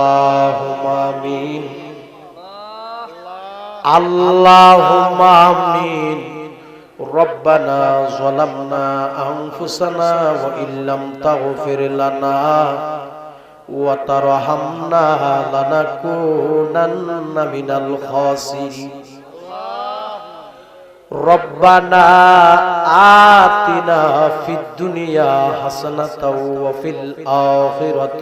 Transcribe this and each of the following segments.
اللهم آمين اللهم آمين ربنا ظلمنا أنفسنا وإن لم تغفر لنا وترحمنا لنكونن من الخاسرين ربنا آتنا في الدنيا حسنة وفي الآخرة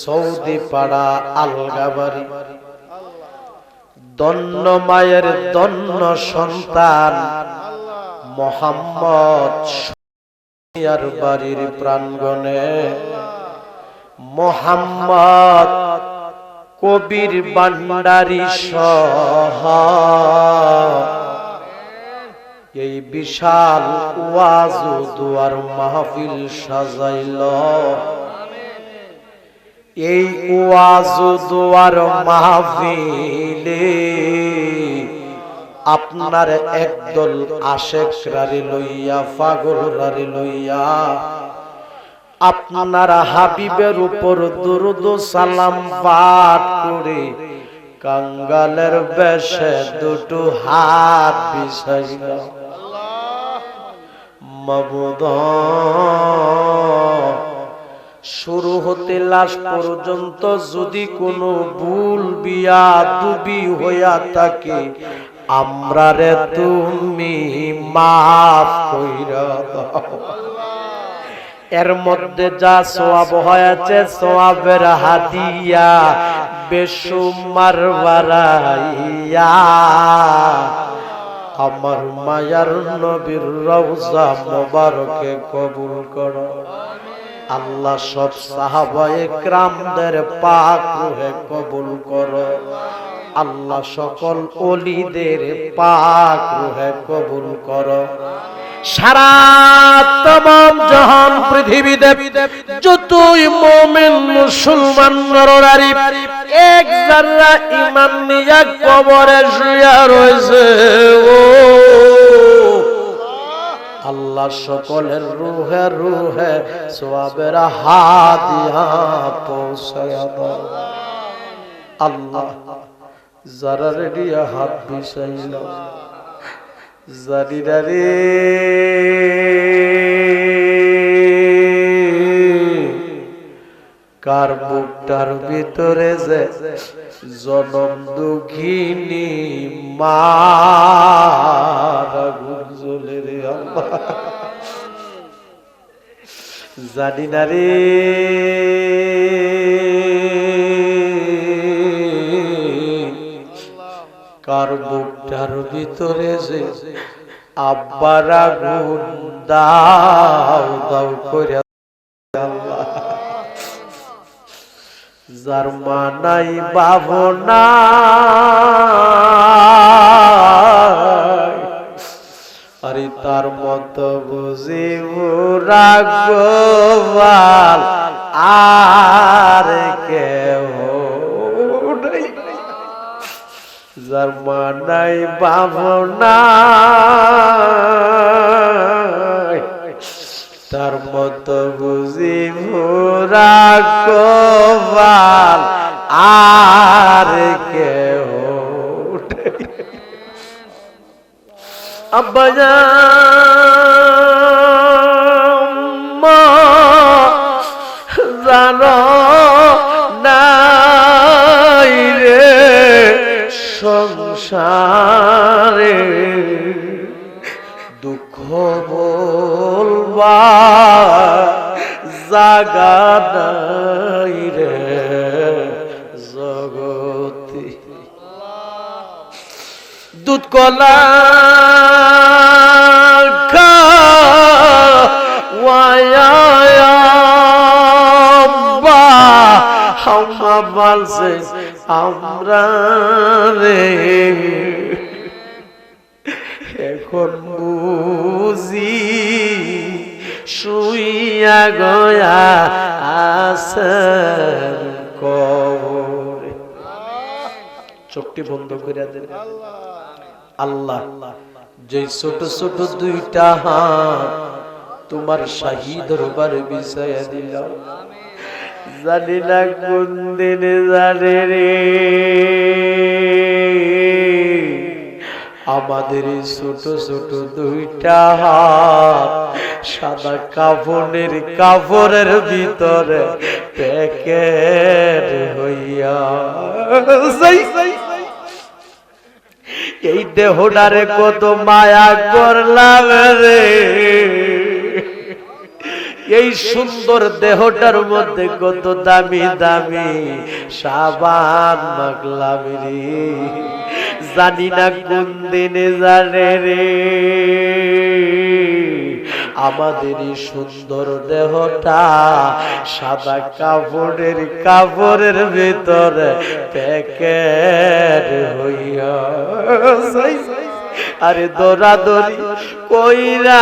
Saudi পাড়া আলগাবাড়ি দন্ন মায়ের দন্ন সন্তান মোহাম্মদ আর বাড়ির প্রাঙ্গণে। মোহাম্মদ কবির বান্ডারি সহ। এই বিশাল ওয়াজ দুয়ার মাহফিল সাজাইল। এই ওয়াজ দুয়ার মাহফিলে আপনার একদল আশেক রারি লইয়া পাগল রারি লইয়া, আপনার হাবিবের উপর দুরুদ সালাম পাঠ করে কাঙ্গালের বেশে দুটো হাত বিষাইল মবুদ শুরু হতে লাশ পর্যন্ত যদি কোনো ভুল বিয়া দুবি হইয়া থাকে, আমরা রে তুমি মাফ কইরা এর মধ্যে যা সোয়াব হয়েছে, সোয়াবের হাদিয়া বেসুমার বারাইয়া আমার মায়ার নবীর রওজা মোবারকে কবুল করো। আল্লাহ সব সাহাবায়ে ক্রামদের পাক রুহে কবুল করো। আল্লাহ সকল অলিদের পাক রুহে কবুল করো। সারা তমাম জাহান পৃথিবীতে যতই মোমেন মুসলমান নরনারী, এক জাররা ইমান নিয়া কবরে শুয়া রয়েছে, ও আল্লাহ সকলের রুহে রুহে সোয়াবের হাদিয়া পৌঁছায়া আল্লাহ যারা রেডিয়া হাত বিষাইল জানিনা রে। কার বুকটার ভিতরে যে জনম দুঃখিনী আল্লাহ জানি না রে। কার বুকটার ভিতরে যে আব্বারা গুণ দাও দাও করে যার মানাই বাবনা তার মত বুঝি রাগবাল, আর কেউ যার মানাই বাবনা তার মত বুঝি ভোরা কবাল আর কেউ আব্বা জানো নাই রে সংসারে। দুঃখ বলবা জাগা নাই রে জগতি। দুধ কলা বলছে আমরা রে। এখন বুঝি শুইয়া গয়া আসর কবরে। চোখটি বন্ধ করে দেন। আল্লাহ। যে ছোট ছোট দুইটা হাত তোমার শাহী দরবারে বিষয় দিল জানি না কোন দিনে জানে রে। আমাদের ছোট ছোট দুইটা হাত সাদা কাফনের কাপড়ের ভিতরে প্যাকেট হইয়া এই দেহটারে কত মায়া করলাম রে। এই সুন্দর দেহটার মধ্যে কত দামি দামি সাবান মাগলাম রে জানি না কোন দিনে জানে রে আমাদের এই সুন্দর দেহটা সাদা কাপড়ের কাপড়ের ভিতরে প্যাকেট হইয়া। আরে দরা দরি কইরা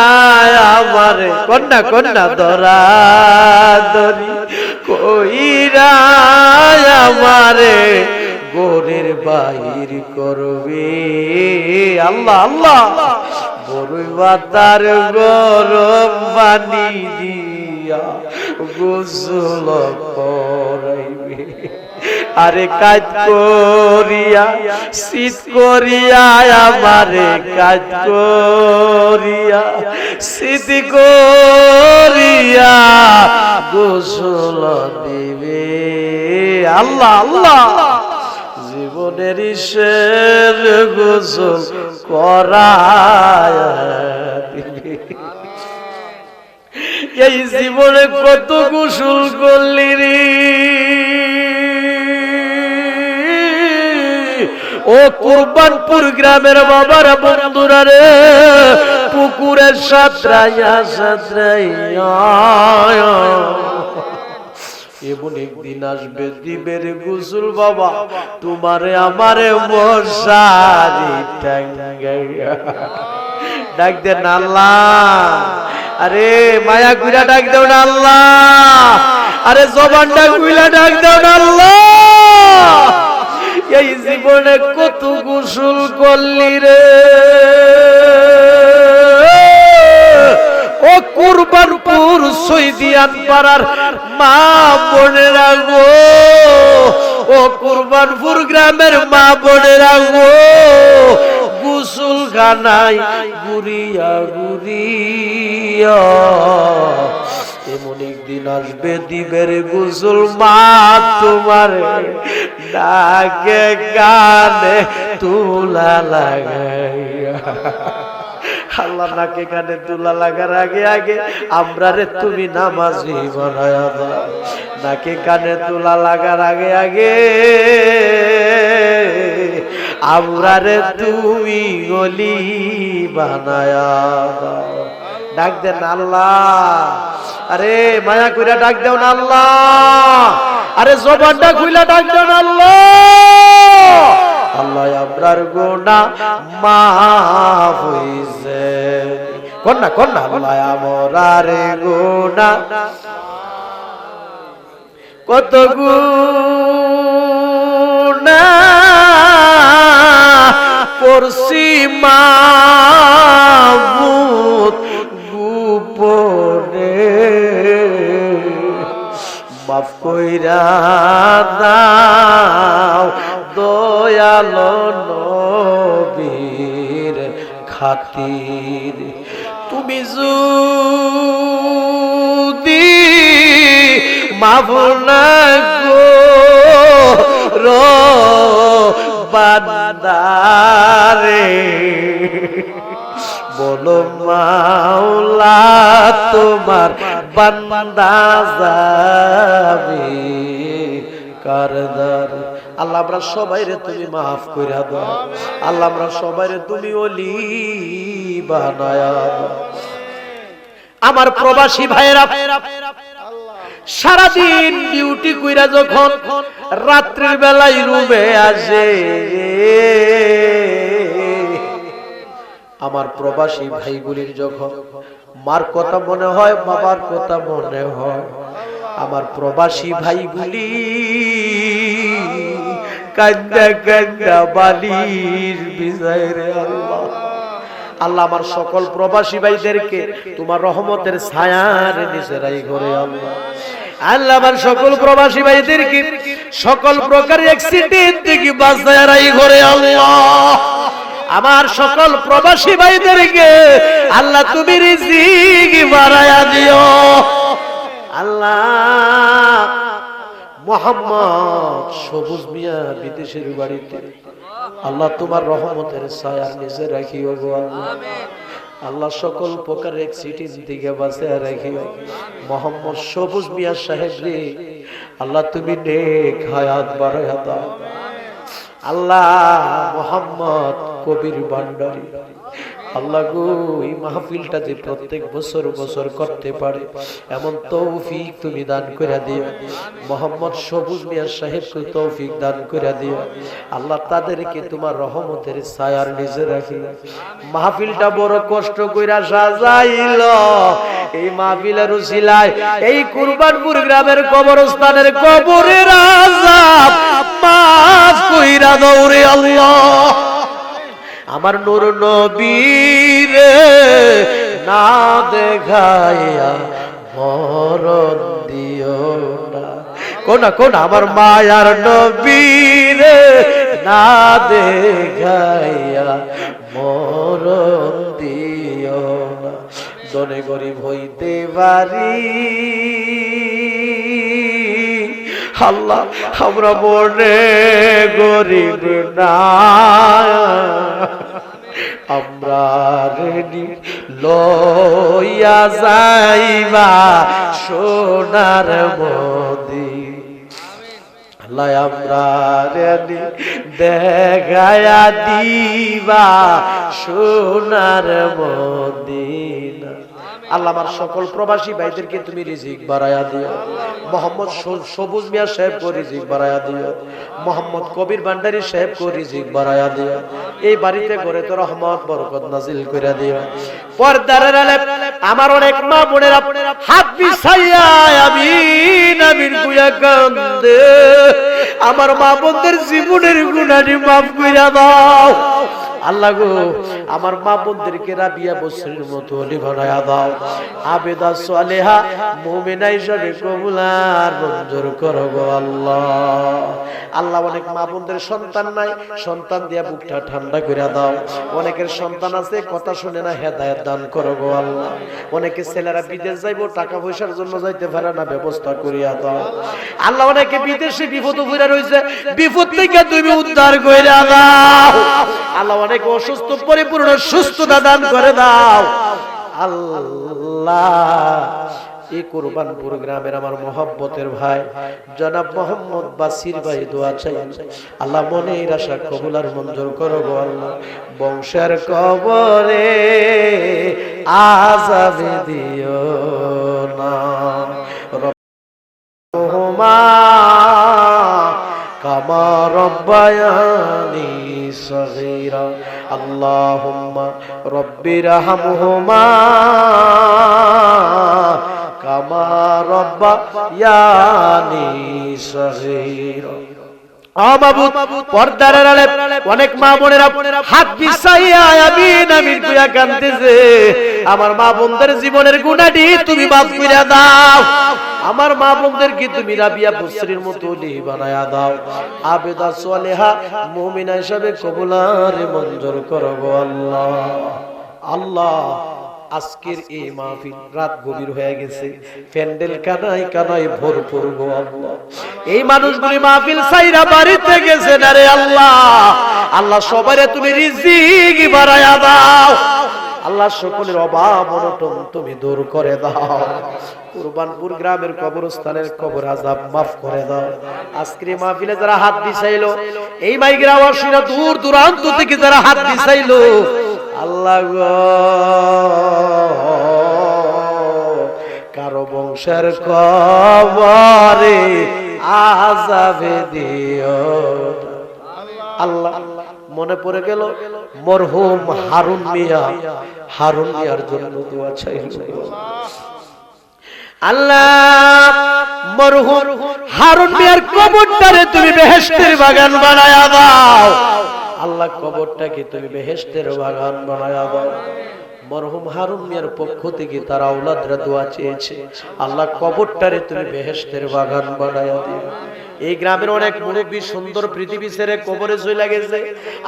আমারে কন্যা কন্যা দরা দরি কইরা আমারে গোরের বাহির করবে। আল্লাহ আল্লাহ। বড়ই বাতার গরম পানি দিয়া গোসল করাইবে। আরে কাজ করিয়া, শীত করিয়া, আমারে কাজ করিয়া, শীত করিয়া গোসল দিবে। আল্লাহ আল্লাহ। জীবনের ঈশ্বর গোসল করায় এই জীবনে কত গোসল করলি রে? ও কুরবানপুর গ্রামের বাবার বন্ধুরা রে, পুকুরের সাঁতরাইয়া সাঁতরাইয়া। এমন একদিন আসবে দিবের গুসুল বাবা, তোমারে আমারে মশারি ডাক দেন আল্লাহ। আরে মায়া গুইলা ডাক দেও না আল্লাহ। আরে জবানটা গুইলা ডাক দেও না আল্লাহ। এই জীবনে কত গোসল করলি রে? ও কুরবানপুর সৈদিয়ান পাড়ার মা বোনেরা গো। ও কুরবানপুর গ্রামের মা বোনেরা গো। গুসুল খানাই গুরিয়া গুরিয়া এমন একদিন আসবে দিবের গুসুল মা তোমার ডাকে গানে তুলা লাগাইয়া। আল্লাহ নাকে কানে তুলা লাগার আগে আগে আমরা রে তুমি নামাজি বানায়া দাও। নাকে কানে তুলা লাগার আগে আগে আমরা রে তুমি গলি বানায়া দাও। ডাক দেন আল্লাহ। আরে, মায়া কইরা ডাক দেও না আল্লাহ। আরে, জবানটা খুইলা ডাক দেও না আল্লাহ। আল্লাহ, আমরার গোনা মাফ হইছে। কন্যা কন্যা আল্লাহ, আমরার গোনা কত গুনা করছি মাবুত গোপনে মাফ কইরা দাও দয়াল নবীর খাতির। তুমি যদি মাফ না গো রো বান্দারে, বলো তোমার বান্দা কারদার আল্লাহ, আমরা সবাই রে তুমি মাফ কইরা দাও। আল্লাহ, আমরা সবাই রে তুমি ওলি বানায়া আমার প্রবাসী ভাইরা সারাদিন ডিউটি কইরা যখন রাত্রির বেলায় রুমে আসে, আমার প্রবাসী ভাইগুলির যখন মার কথা মনে হয়, বাবার কথা মনে হয়। আমার প্রবাসী ভাইগুলি কান্দা কান্দা বালির বিজয়ের আল্লাহ। আল্লাহ আমার সকল প্রবাসী ভাইদেরকে তোমার রহমতের ছায়ার নিচে রাই ঘরে আল্লাহ। আল্লাহ আমার সকল প্রবাসী ভাইদেরকে সকল প্রকার অ্যাক্সিডেন্ট থেকে বাঁচায় রাই ঘরে আল্লাহ। আমার সকল প্রবাসী ভাইদেরকে আল্লাহ তুমি রিজিক বাড়ায়া দিও। আল্লাহ মোহাম্মদ সবুজ মিয়া বিদেশের বাড়িতে, আল্লাহ তোমার রহমতের ছায়া নিজে রাখিও গো আল্লাহ। আল্লাহ সকল প্রকার অ্যাক্সিডেন্ট থেকে বাঁচিয়ে রাখিও। মোহাম্মদ সবুজ মিয়া সাহেব রে, আল্লাহ তুমি নেক হায়াত বাড়ায়া দাও। আল্লাহ মোহাম্মদ কবির ভান্ডারী। আল্লাহ গো, এই মাহফিলটা যে প্রত্যেক বছর বছর করতে পারে, এমন তৌফিক তুমি দান করে দিও। মোহাম্মদ সবুজ মিয়া সাহেবকে তৌফিক দান করে দিও। আল্লাহ তাদেরকে তোমার রহমতের ছায়ার নিজে রাখি। মাহফিলটা বড় কষ্ট কইরা সাজাইল। এই মাহফিলের উসিলায়, এই কুরবানপুর গ্রামের কবরস্থানের কবরের আজাব মাফ কইরা দৌড়ে আল্লাহ। আমার নূর নবীর না দেখাইয়া মরণ দিও না। কোন কোন আমার মায়ার নবীর না দেখাইয়া মরণ দিও না। দনে গরিব হইতে পারি। আল্লাহ, আমরা মনে গরিব না। আমরা রেডি লইয়া যাইবা সোনার মদি। আল্লাহ, আমরা রেডি দেখায়া দিবা সোনার মদিনা। আল্লাহ আমার সকল প্রবাসী ভাইদেরকে তুমি রিজিক বাড়ায়া দিও। মোহাম্মদ সবুজ মিয়া সাহেব কো রিজিক বাড়ায়া দিও। মোহাম্মদ কবির ভান্ডারী সাহেব কো রিজিক বাড়ায়া দিও। এই বাড়িতে করে তো রহমত, বরকত নাজিল করে দিও। পর্দার আলে আমার অনেক মা বোনেরা হাত বিছাইয়া আমিন আমিন কুয়া কান্দে। আমার মা বোনদের জীবনের গুণাটি মাফ কইরা দাও। আল্লাহ গো, আমার মা বোনদেরকে রাবিয়া বসরির মতো অলি বানায়া দাও। আবেদা সালেহা মুমিনা হিসাবে কবুলার মঞ্জুর করো গো আল্লাহ। আল্লাহ অনেক মা বোনদের সন্তান নাই, সন্তান দিয়া বুকটা ঠান্ডা করে দাও। অনেকের সন্তান আছে, কথা শুনে না হেদায়েত দান করো গো আল্লাহ। অনেকে ছেলেরা বিদেশ যাইবো, টাকা পয়সার জন্য যাইতে পারে না, ব্যবস্থা করিয়া দাও। আল্লাহ অনেকে বিদেশে বিপদ ঘুরে রয়েছে, বিপদ থেকে তুমি উদ্ধার করে দাও। আল্লাহ অনেক অসুস্থ, পরিপূর্ণ, সুস্থতা দান করে দাও। আল্লাহ, এই গ্রামের আমার ভাই, জনাব মোহাম্মদ বাসির ভাই দোয়া চাই আল্লাহ আশা কবুলার মঞ্জুর করো আল্লাহ। বংশের কবরে আজাবে দিও না। রব্বায়ানি সগীরা। আল্লাহুম্মা রব্বির হামহুমা কামা রব্বায়ানি সগীরা। আমার মা বোনদের জীবনের গুণাটি তুমি মাফ কইরা দাও। আমার মা বোনদের কি তুমি রাবিয়া বসরির মতো লি বানায়া দাও। আবেদা সালেহা, মুমিনা হিসাবে কবুলার মঞ্জুর করো গো আল্লাহ। আল্লাহ আজকের এই মাহফিল রাত গভীর হয়ে গেছে। প্যান্ডেল কানাই কানাই ভরপুর গো আল্লাহ। এই মানুষগুলি মাহফিল সাইরা বাড়িতে গেছে না রে আল্লাহ? আল্লাহ সবারে তুমি রিজিক বাড়ায়া দাও। আল্লাহ সকলের অভাব অনটন তুমি দূর করে দাও। কুরবানপুর গ্রামের কবরস্থানের কবর আজাব মাফ করে দাও। আজকের মাহফিলে যারা হাত দিছাইলো এই মাইকের আওয়াজ দূর দূরান্ত থেকে যারা হাত দিছাইলো আল্লাহ কারও বংশ বংশের কবরে আজাবে দিও। আল্লাহ মনে পড়ে গেল, মরহুম হারুন মিয়া। হারুন মিয়ার জন্য দোয়া চাইল। আল্লাহ মরহুম হারুন মিয়ার কবরটারে তুমি বেহেশতের বাগান বানায়া দাও। আল্লাহ কবরটাকে তুমি বেহেশতের বাগান বানায়া দাও। মরহুম হারুন মিয়ার পক্ষ থেকে তার আওলাদরা দোয়া চেয়েছে, আল্লাহ কবরটারে তুমি বেহেশতের বাগান বানায়া দিও। এই গ্রামের অনেক মুরব্বী সুন্দর পৃথিবী ছেড়ে কবরে চলে গেছে।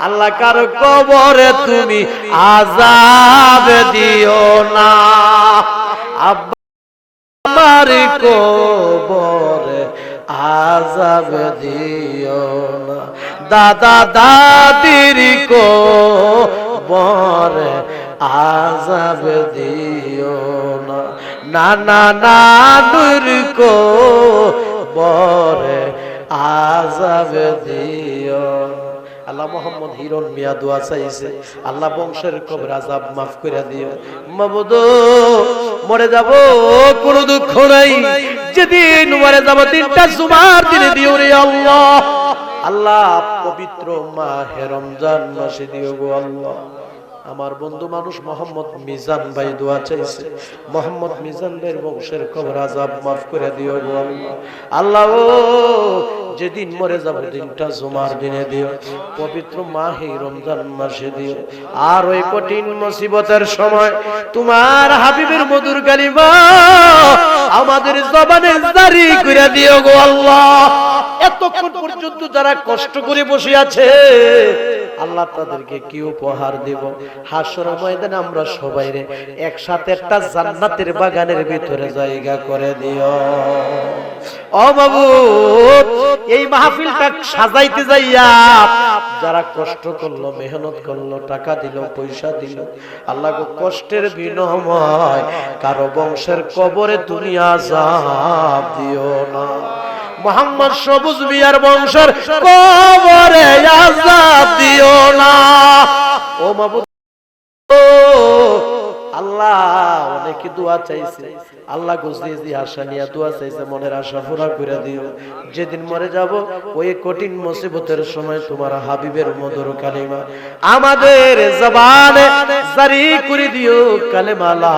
আল্লাহ কার কবরে তুমি আজাব দিও না। আব্বা আমার কবরে আজাব দিও না। দাদা দাদির কবরে আজাব দিও না। না নানা নানুর কবরে আজাব দিও না। আল্লাহ মোহাম্মদ হিরণ মিয়া দোয়া চাইছে। আল্লাহ বংশের কবর আজাব মাফ করে দিও। মাবুদ, মরে যাব, কোনো দুঃখ নাই। যেদিন মরে যাব, তিনটা জুমার দিনে দিও রে আল্লাহ। আল্লাহ, পবিত্র মাহে রমজান মাসে দিও গো আল্লাহ। আমার বন্ধু মানুষ মোহাম্মদ মিজান ভাই দোয়া চাইছে। মোহাম্মদ মিজান ভাইয়ের বংশের কবর আজাব মাফ করে দিও গো আল্লাহ। যেদিন মরে যাব দিনটা জুমার দিনে দিও। পবিত্র মাহে রমজান মাসে দিও। আর ওই কঠিন মুসিবতের সময় তোমার হাবিবের মধুর কালিমা আমাদের জবানে জারি করে দিও গো আল্লাহ। এতক্ষণ পর্যন্ত যারা কষ্ট করে বসে আছে, আল্লাহ তাদেরকে কি উপহার দেব? হাসর ময়দানে আমরা সবাই রে একসাথে একটা জান্নাতের বাগানের ভিতরে জায়গা করে দিও। ও বাবু, এই মাহফিলটা সাজাইতে যাইয়া যারা কষ্ট করল, মেহনত করল, টাকা দিল, পয়সা দিল, আল্লাহ কষ্টের বিনিময় কারও বংশের কবরে তুমি আজাব দিও না। মোহাম্মদ সবুজ মিয়ার বংশের কবরে আজাব দিও না। ও মাবুদ আল্লাহ অনেকে দোয়া চাইছে। আল্লাহ দিয়ে আশা নিয়ে দোয়া চাইছে, মনের আশা পুরা করে দিও। যেদিন মরে যাব, ওই কঠিন মুসিবতের সময় তোমার হাবিবের মধুর কালিমা আমাদের জবানে জারি করে দিও, কালেমা লা